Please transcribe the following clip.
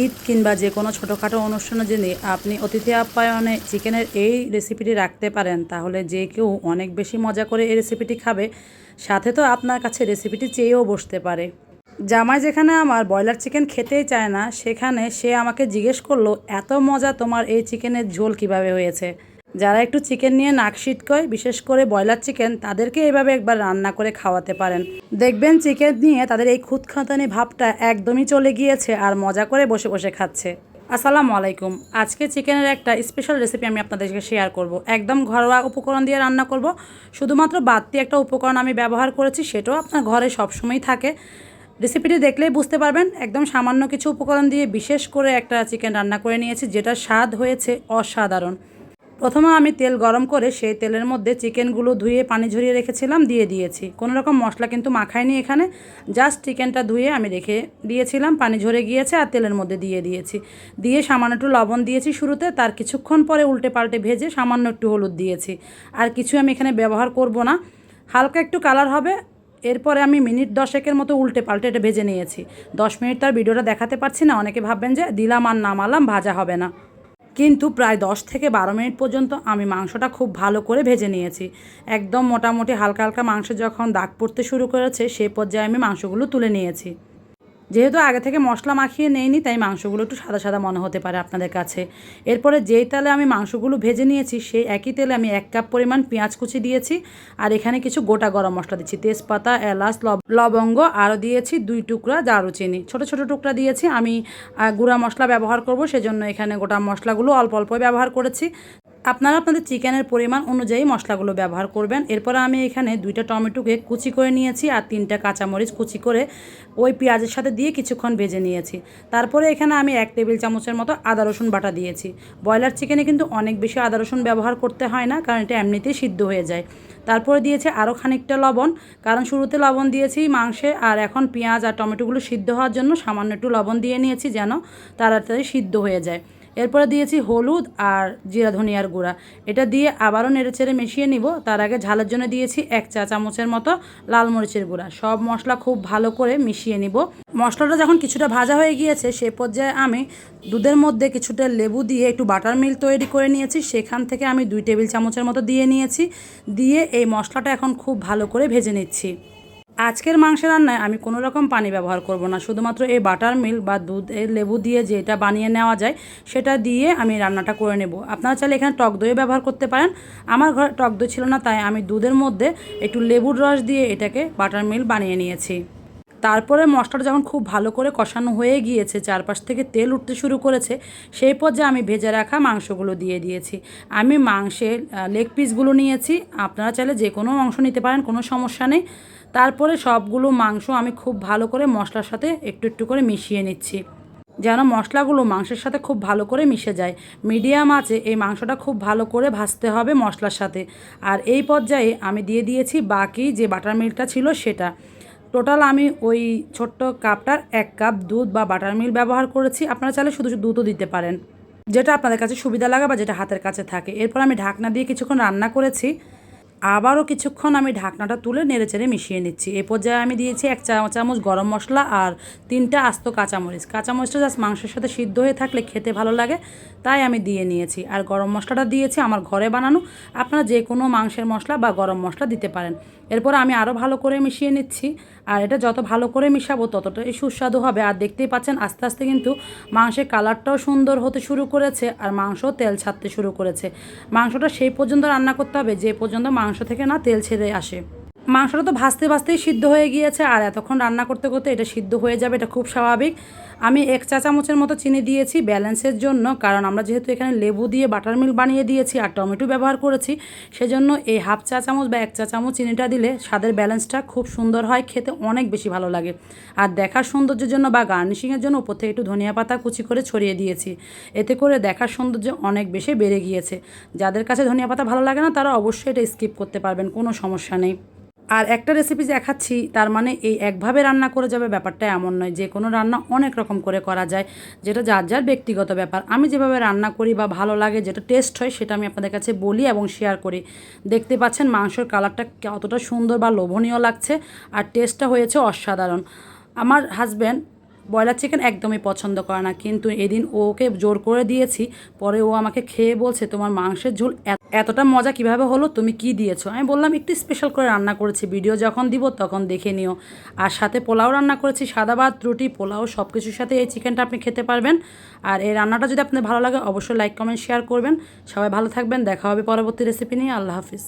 ঈদ কিংবা যে কোনো ছোটোখাটো অনুষ্ঠানে যদি আপনি অতিথি আপ্যায়নে চিকেনের এই রেসিপিটি রাখতে পারেন, তাহলে যে কেউ অনেক বেশি মজা করে এই রেসিপিটি খাবে। সাথে তো আপনার কাছে রেসিপিটি চেয়েও বসতে পারে। জামাই যেখানে আমার ব্রয়লার চিকেন খেতেই চায় না, সেখানে সে আমাকে জিজ্ঞেস করল, এত মজা তোমার এই চিকেনের ঝোল কীভাবে হয়েছে? যারা একটু চিকেন নিয়ে নাক কয় বিশেষ করে ব্রয়লার চিকেন তাদেরকে এভাবে একবার রান্না করে খাওয়াতে পারেন। দেখবেন চিকেন নিয়ে তাদের এই খুঁতখাতানি ভাবটা একদমই চলে গিয়েছে আর মজা করে বসে বসে খাচ্ছে। আসসালামু আলাইকুম। আজকে চিকেনের একটা স্পেশাল রেসিপি আমি আপনাদেরকে শেয়ার করব। একদম ঘরোয়া উপকরণ দিয়ে রান্না করব। শুধুমাত্র বাড়তি একটা উপকরণ আমি ব্যবহার করেছি, সেটাও আপনার ঘরে সবসময়ই থাকে। রেসিপিটি দেখলেই বুঝতে পারবেন, একদম সামান্য কিছু উপকরণ দিয়ে বিশেষ করে একটা চিকেন রান্না করে নিয়েছি যেটা স্বাদ হয়েছে অসাধারণ। প্রথমে আমি তেল গরম করে সেই তেলের মধ্যে চিকেনগুলো ধুয়ে পানি ঝরিয়ে রেখেছিলাম, দিয়ে দিয়েছি। কোনো রকম মশলা কিন্তু মাখাইনি এখানে, জাস্ট চিকেনটা ধুয়ে আমি রেখে দিয়েছিলাম, পানি ঝরে গিয়েছে আর তেলের মধ্যে দিয়ে দিয়েছি। দিয়ে সামান্য একটু লবণ দিয়েছি শুরুতে, তার কিছুক্ষণ পরে উল্টে পাল্টে ভেজে সামান্য একটু হলুদ দিয়েছি। আর কিছু আমি এখানে ব্যবহার করব না, হালকা একটু কালার হবে, এরপরে আমি মিনিট দশেকের মতো উল্টে পাল্টে এটা ভেজে নিয়েছি। দশ মিনিট তার ভিডিওটা দেখাতে পারছি না, অনেকে ভাববেন যে দিলাম আর নামালাম, ভাজা হবে না। কিন্তু প্রায় দশ থেকে বারো মিনিট পর্যন্ত আমি মাংসটা খুব ভালো করে ভেজে নিয়েছি। একদম মোটামুটি হালকা হালকা মাংস যখন দাগ পড়তে শুরু করেছে সেই পর্যায়ে আমি মাংসগুলো তুলে নিয়েছি। যেহেতু আগে থেকে মশলা মাখিয়ে নেইনি, তাই মাংসগুলো একটু সাদা সাদা মনে হতে পারে আপনাদের কাছে। এরপরে যেই তেলে আমি মাংসগুলো ভেজে নিয়েছি, সেই একই তেলে আমি এক কাপ পরিমাণ পেঁয়াজ কুচি দিয়েছি, আর এখানে কিছু গোটা গরম মশলা দিচ্ছি। তেজপাতা, এলাচ লবঙ্গ, আরও দিয়েছি দুই টুকরা দারুচিনি। ছোট ছোট টুকরা দিয়েছি, আমি গুঁড়া মশলা ব্যবহার করব, সেজন্য এখানে গোটা মশলাগুলো অল্প অল্প ব্যবহার করেছি। আপনারা আপনাদের চিকেনের পরিমাণ অনুযায়ী মশলাগুলো ব্যবহার করবেন। এরপর আমি এখানে দুইটা টমেটোকে কুচি করে নিয়েছি আর তিনটা কাঁচামরিচ কুচি করে ওই পেঁয়াজের সাথে দিয়ে কিছুক্ষণ ভেজে নিয়েছি। তারপরে এখানে আমি এক টেবিল চামচের মতো আদা, রসুন বাটা দিয়েছি। ব্রয়লার চিকেনে কিন্তু অনেক বেশি আদা, রসুন ব্যবহার করতে হয় না, কারণ এটা এমনিতেই সিদ্ধ হয়ে যায়। তারপরে দিয়েছে আরও খানিকটা লবণ, কারণ শুরুতে লবণ দিয়েছি মাংসে, আর এখন পেঁয়াজ আর টমেটোগুলো সিদ্ধ হওয়ার জন্য সামান্য একটু লবণ দিয়ে নিয়েছি যেন তাড়াতাড়ি সিদ্ধ হয়ে যায়। এরপরে দিয়েছি হলুদ আর জিরা ধনিয়ার গুঁড়া। এটা দিয়ে আবারও নেড়েচেড়ে মিশিয়ে নিব। তার আগে ঝালের জন্য দিয়েছি এক চা চামচের মতো লাল মরিচের গুঁড়া। সব মশলা খুব ভালো করে মিশিয়ে নিব। মশলাটা যখন কিছুটা ভাজা হয়ে গিয়েছে, সে পর্যায়ে আমি দুধের মধ্যে কিছুটা লেবু দিয়ে একটু বাটার মিল্ক তৈরি করে নিয়েছি। সেখান থেকে আমি দুই টেবিল চামচের মতো দিয়ে নিয়েছি। দিয়ে এই মশলাটা এখন খুব ভালো করে ভেজে নিচ্ছি। আজকের মাংসের রান্নায় আমি কোনো রকম পানি ব্যবহার করব না। শুধুমাত্র এই বাটার মিল্ক বা দুধের লেবু দিয়ে যেটা বানিয়ে নেওয়া যায়, সেটা দিয়ে আমি রান্নাটা করে নেব। আপনারা চাইলে এখানে টক দইও ব্যবহার করতে পারেন। আমার ঘরে টক দই ছিল না, তাই আমি দুধের মধ্যে একটু লেবুর রস দিয়ে এটাকে বাটার মিল্ক বানিয়ে নিয়েছি। তারপরে মশলাটা যখন খুব ভালো করে কষানো হয়ে গিয়েছে, চারপাশ থেকে তেল উঠতে শুরু করেছে, সেই পর্যায়ে আমি ভেজে রাখা মাংসগুলো দিয়ে দিয়েছি। আমি মাংসের লেগ পিসগুলো নিয়েছি। আপনারা চাইলে যে কোনো অংশ নিতে পারেন, কোনো সমস্যা নেই। তারপরে সবগুলো মাংস আমি খুব ভালো করে মশলার সাথে একটু একটু করে মিশিয়ে নিচ্ছি। যেন মশলাগুলো মাংসের সাথে খুব ভালো করে মিশে যায়। মিডিয়াম আছে, এই মাংসটা খুব ভালো করে ভাজতে হবে মশলার সাথে। আর এই পর্যায়ে আমি দিয়ে দিয়েছি বাকি যে বাটার মিল্কটা ছিল সেটা। টোটাল আমি ওই ছোট্ট কাপটার এক কাপ দুধ বা বাটার মিল্ক ব্যবহার করেছি। আপনারা চাইলে শুধু দুধও দিতে পারেন। যেটা আপনাদের কাছে সুবিধা লাগে বা যেটা হাতের কাছে থাকে। এরপর আমি ঢাকনা দিয়ে কিছুক্ষণ রান্না করেছি। আবারও কিছুক্ষণ আমি ঢাকনাটা তুলে নেড়ে চেড়ে মিশিয়ে নিচ্ছি। এ পর্যায়ে আমি দিয়েছি এক চা চামচ গরম মশলা আর তিনটা আস্ত কাঁচামরিচ। কাঁচামরিচটা জাস্ট মাংসের সাথে সিদ্ধ হয়ে থাকলে খেতে ভালো লাগে, তাই আমি দিয়ে নিয়েছি। আর গরম মশলাটা দিয়েছি আমার ঘরে বানানো। আপনারা যে কোনো মাংসের মশলা বা গরম মশলা দিতে পারেন। এরপর আমি আরও ভালো করে মিশিয়ে নিচ্ছি। আর এটা যত ভালো করে মিশাবো ততটাই সুস্বাদু হবে। আর দেখতেই পাচ্ছেন আস্তে আস্তে কিন্তু মাংসের কালারটাও সুন্দর হতে শুরু করেছে আর মাংস তেল ছাড়তে শুরু করেছে। মাংসটা সেই পর্যন্ত রান্না করতে হবে, যে পর্যন্ত মাংস থেকে না তেল ছেড়ে আসে। মাংসটা তো ভাজতে ভাজতেই সিদ্ধ হয়ে গিয়েছে, আর এতক্ষণ রান্না করতে করতে এটা সিদ্ধ হয়ে যাবে, এটা খুব স্বাভাবিক। আমি এক চা চামচের মতো চিনি দিয়েছি ব্যালেন্সের জন্য, কারণ আমরা যেহেতু এখানে লেবু দিয়ে বাটার মিল্ক বানিয়ে দিয়েছি আর টমেটো ব্যবহার করেছি, সেজন্য এই হাফ চা চামচ বা এক চা চামচ চিনিটা দিলে স্বাদের ব্যালেন্সটা খুব সুন্দর হয়, খেতে অনেক বেশি ভালো লাগে। আর দেখার সৌন্দর্যের জন্য বা গার্নিশিংয়ের জন্য উপর থেকে একটু ধনিয়া পাতা কুচি করে ছড়িয়ে দিয়েছি, এতে করে দেখার সৌন্দর্য অনেক বেশি বেড়ে গিয়েছে। যাদের কাছে ধনিয়া পাতা ভালো লাগে না, তারা অবশ্যই এটা স্কিপ করতে পারবেন, কোনো সমস্যা নেই। আর একটা রেসিপি দেখাচ্ছি, তার মানে এই একভাবে রান্না করে যাবে ব্যাপারটা এমন নয়। যে কোনো রান্না অনেক রকম করে করা যায়, যেটা যার যার ব্যক্তিগত ব্যাপার। আমি যেভাবে রান্না করি বা ভালো লাগে, যেটা টেস্ট হয়, সেটা আমি আপনাদের কাছে বলি এবং শেয়ার করি। দেখতে পাচ্ছেন মাংসর কালারটা কতটা সুন্দর বা লোভনীয় লাগছে, আর টেস্টটা হয়েছে অসাধারণ। আমার হাজব্যান্ড ব্রয়লার চিকেন একদমই পছন্দ করে না, কিন্তু এদিন ওকে জোর করে দিয়েছি, পরে ও আমাকে খেয়ে বলছে, তোমার মাংসের ঝোল এতটা মজা কীভাবে হলো, তুমি কি দিয়েছ? আমি বললাম, একটু স্পেশাল করে রান্না করেছি ভিডিও যখন দিব তখন দেখে নিও। আর সাথে পোলাও রান্না করেছি, সাদা ভাত, রুটি, পোলাও সব কিছুর সাথে এই চিকেনটা আপনি খেতে পারবেন। আর এই রান্নাটা যদি আপনার ভালো লাগে, অবশ্যই লাইক কমেন্ট শেয়ার করবেন। সবাই ভালো থাকবেন, দেখা হবে পরবর্তী রেসিপি নিয়ে, আল্লাহ হাফিজ।